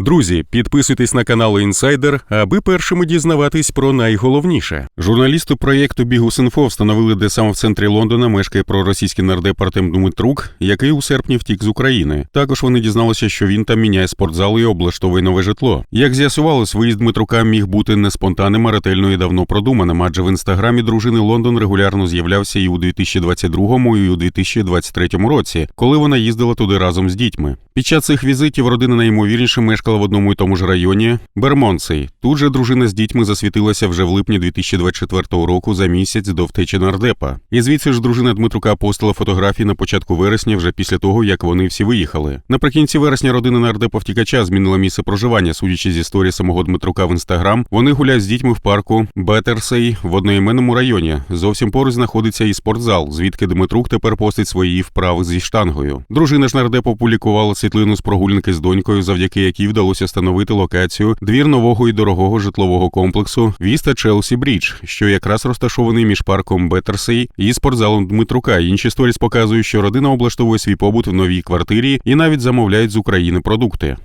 Друзі, підписуйтесь на канал Інсайдер, аби першими дізнаватись про найголовніше. Журналісти проєкту Бігус.Інфо встановили, де саме в центрі Лондона мешкає проросійський нардеп Артем Дмитрук, який у серпні втік з України. Також вони дізналися, що він там міняє спортзал і облаштовує нове житло. Як з'ясувалось, виїзд Дмитрука міг бути не спонтанним, а ретельно і давно продуманим, адже в інстаграмі дружини Лондон регулярно з'являвся і у 2022 і у 2023 році, коли вона їздила туди разом з дітьми. Під час цих візитів родина найімовірніше мешкала в одному і тому ж районі Бермонсей. Тут же дружина з дітьми засвітилася вже в липні 2024 року за місяць до втечі нардепа. І звідси ж дружина Дмитрука постила фотографії на початку вересня, вже після того як вони всі виїхали. Наприкінці вересня родина нардепа втікача змінила місце проживання, судячи з історії самого Дмитрука в інстаграм. Вони гуляють з дітьми в парку Бетерсей в одноіменному районі. Зовсім поруч знаходиться і спортзал, звідки Дмитрук тепер постить свої вправи зі штангою. Дружина ж нардепа опублікувала світлину з прогулянки з донькою, завдяки якій вдалося встановити локацію двір нового і дорогого житлового комплексу Віста Челсі Брідж, що якраз розташований між парком Бетерсей і спортзалом Дмитрука. Інші сторіс показують, що родина облаштовує свій побут в новій квартирі і навіть замовляють з України продукти.